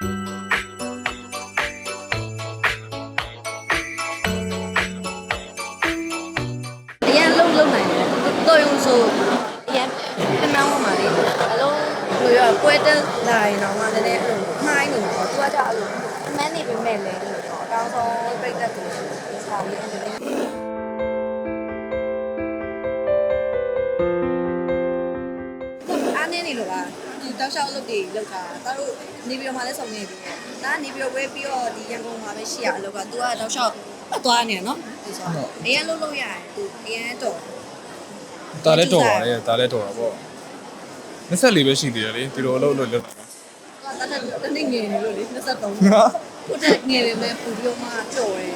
အရင်လုံးလုံးနိုင်တယ်တော်ရုံဆိုအရင်ပြမောင်းမှာလေအလုံးလိုရပွဲတက်လာရင်တော့မှလည်းလည်းအဲ့လိုမှားနေတယ်သူကကြအဲ့လိုအမှန်းနေပေမဲ့လည်းလို့တော့အကောင်းဆုံးပြိတ္တကိုဆောင်ရင်းတယ်အားနေနေလို့ပါ ဒီတောက်လျှောက်အလုပ်တွေလုပ်တာတာတို့နေပြီးတော့မှလည်းဆောင်နေပြီ။ဒါနေပြီးတော့ဝဲပြီးတော့ဒီရန်ကုန်မှာပဲရှိရအလုပ်က तू ကတောက်လျှောက်အသွားနေနော်ဒီဆိုအရင်လုံးလုံးရတယ် तू အရင်တော့ဒါလည်းတော်ပါတယ်ဒါလည်းတော်တာပေါ့24ပဲရှိသေးတယ်လေဒီလိုအလုပ်လုပ်လုပ်တာကတတ်တနေ့ငယ်နေလို့လေ23ကိုတက်ငယ်ပေမဲ့ပူပြီးတော့မှကြော်တယ်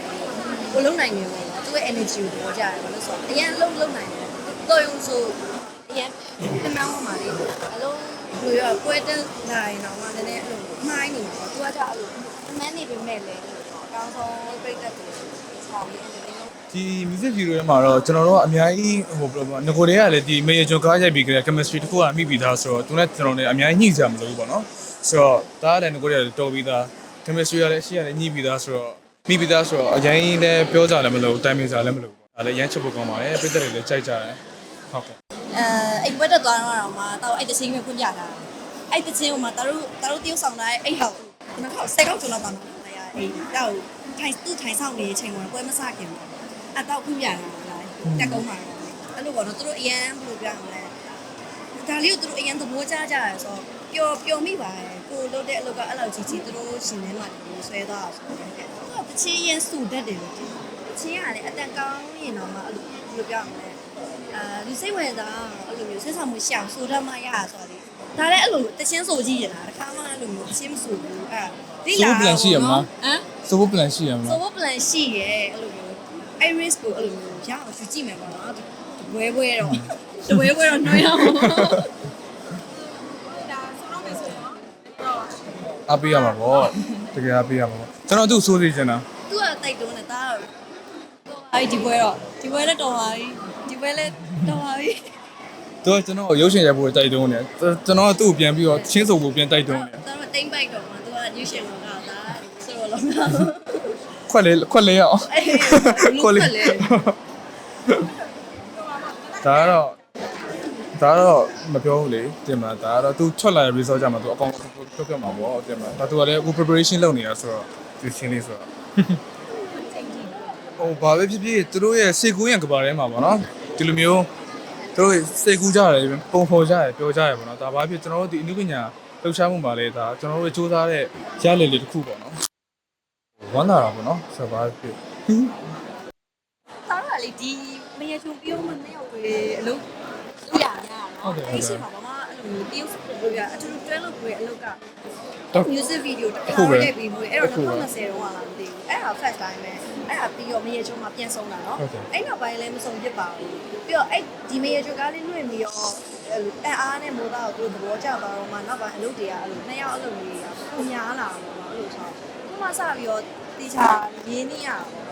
ကိုလုံးနိုင်နေပေါ့နော်သူ့ရဲ့ energy ကိုတော့ကြားတယ်ဘာလို့ဆိုတော့အရင်လုံးလုံးနိုင်တယ်တော်ရုံဆိုအရင်ပြမောင်းမှာလေအလုံး လိုရပွဲတက်လာရင်တော့မှလည်းအဲ့လိုမှားနေတယ်သူကကြအဲ့လိုအမှန်းနေပေမဲ့လည်းအကောင်းဆုံးပြိတ္တကိုဆောင်ရင်းတယ်ဒီ music video ထဲမှာတော့ကျွန်တော်တို့ကအများကြီးဟိုဘယ်လိုပြောငကိုတွေကလည်းဒီ major ကားရိုက်ပြီးကြတဲ့ chemistry တစ်ခုကမိပြီးသားဆိုတော့သူနဲ့ကျွန်တော်လည်းအများကြီးညှိကြမလို့ပေါ့နော်ဆိုတော့ဒါကလည်းငကိုတွေကလည်းတော်ပြီးသား chemistry ကလည်းအရှိရလည်းညှိပြီးသားဆိုတော့မိပြီးသားဆိုတော့အရင်လည်းပြောကြလည်းမလို့တိုင်ပင်ကြလည်းမလို့ပေါ့ဒါလည်းရမ်းချက်ဖို့ကောင်းပါတယ်ပြည်သက်တွေလည်းကြိုက်ကြတယ်ဟုတ်ကဲ့ အဲအိမ်ဘက်တက်သွားတော့မှတော့အဲ့တချင်းကိုဖွင့်ပြတာအဲ့တချင်းကိုမှတတို့တတို့တယောက်ဆောင်တာအဲ့ဟောက်ဒီမှာဟောက်ဆက်ကောက်ကျော်တော့ပါမှာလေအဲ့တော့ထိုင်သူ့ထိုင်ဆောင်နေတဲ့အချိန်ကပွဲမစခင်ဘူးအတော့ဖွင့်ပြတာလားတက်ကုန်းမှာအဲ့လိုပေါ့နော်သူတို့အရန်ဘယ်လိုပြောရမလဲဒါလေးကိုသူတို့အရန်သဘောကျကြရဆိုပျော်ပျော်မိပါတယ်ကိုလုပ်တဲ့အလုပ်ကအဲ့လောက်ကြီးကြီးသူတို့ရှင်ထဲမှာဒီဆွဲသွားဆိုတော့သူကတချင်းရန်စုတတ်တယ်လို့တချင်းကလည်းအတန်ကောင်းရင်တော့မှအဲ့လိုဘယ်လိုပြောရမလဲ အာလူစိတ်ဝင်စားအဲ့လိုမျိုးဆက်ဆောင်မှုရှောင်ဆိုတတ်မှရတာဆိုတော့လေဒါလည်းအဲ့လိုတချင်းဆိုကြည့်ရတာတစ်ခါမှအဲ့လိုမျိုးတချင်းမဆိုဘူးအဲ့ဒီဆိုဖို့ plan ရှိရမလားဟမ်ဆိုဖို့ plan ရှိရမဆိုလားဖို့ plan ရှိရဲအဲ့လိုမျိုး iris ကိုအဲ့လိုမျိုးရအောင်ယူကြည့်မယ်ပေါ့နော်ဘွဲဘွဲတော့ဘွဲဘွဲတော့နှွှဲအောင်အားပေးရမှာပေါ့တကယ်အားပေးရမှာပေါ့ကျွန်တော်သူ့ဆိုးစီချင်တာသူကတိုက်တွန်းနေတာတော့အဲ့ဒီဘွဲတော့ဒီဘွဲလည်းတော်ပါပြီ ဒီဘွဲလည်းတော်ပါပြီ သူကကျွန်တော်ကိုရုပ်ရှင်ရိုက်ဖို့တိုက်တွန်းနေတယ်ကျွန်တော်ကသူ့ကိုပြန်ပြီးတော့ချင်းစုံဖို့ပြန်တိုက်တွန်းနေတယ် တော်တော့တိမ့်ပိုက်တော့မှသူက new ရှင်လောကဒါဆိုတော့လောက ခွက်လေးခွက်လေးရအောင် အေးလူခွက်လေး ဒါကတော့ဒါကတော့မပြောဘူးလေတင်မလားဒါကတော့ तू ထွက်လာတဲ့ result ကြမှာ तू အကောင်ပြောပြမှာပေါ့တင်မလားဒါ तू ကလည်းအခု preparation လုပ်နေတာဆိုတော့ဒီရှင်းလေးဆိုတော့ဟိုဘာပဲဖြစ်ဖြစ်သူတို့ရဲ့စေကူးရံကဘာထဲမှာပေါ့နော် ဒီလိုမျိုးသူတို့စေကူးကြတယ်ပုံဖော်ကြတယ်ပြောကြတယ်ပေါ့နော်ဒါဘာဖြစ်ကျွန်တော်တို့ဒီအနုပညာလှုပ်ရှားမှုပါလေဒါကျွန်တော်တို့စူးစမ်းတဲ့ရလည်လေးတစ်ခုပေါ့နော်ဝမ်းသာတာပေါ့နော်ဆိုတော့ဘာဖြစ်သားရလေဒီမရချုံပြုံးမနဲ့ရောက်ပဲအလုပ်လုပ်ရရနော်အဲ့ရှိမှာဘာမှအဲ့လိုမျိုး တရုပ်စလို့ရအထူးတွဲလို့ပဲအလုပ်က music video တစ်ခါရိုက်ပြီးမှုအဲ့တော့2020တော့လာမသိဘူးအဲ့ဟာ first time ပဲအဲ့ဟာပြီးတော့မရချုံမှာပြန်ဆုံးတာနော်အဲ့နောက်ပိုင်းလည်းမဆုံးဖြစ်ပါဘူးပြီးတော့အဲ့ဒီမရချုံကားလေးလွင့်ပြီးတော့အဲ့အားနဲ့မိုးသားကိုသူသဘောကျသွားတော့မှနောက်ပိုင်းအလုပ်တွေကအဲ့လိုနှစ်ယောက်အလုပ်တွေကပုံများလာတော့အဲ့လိုဆိုတော့ခုမှစပြီးတော့တေချာရင်းနေရတော့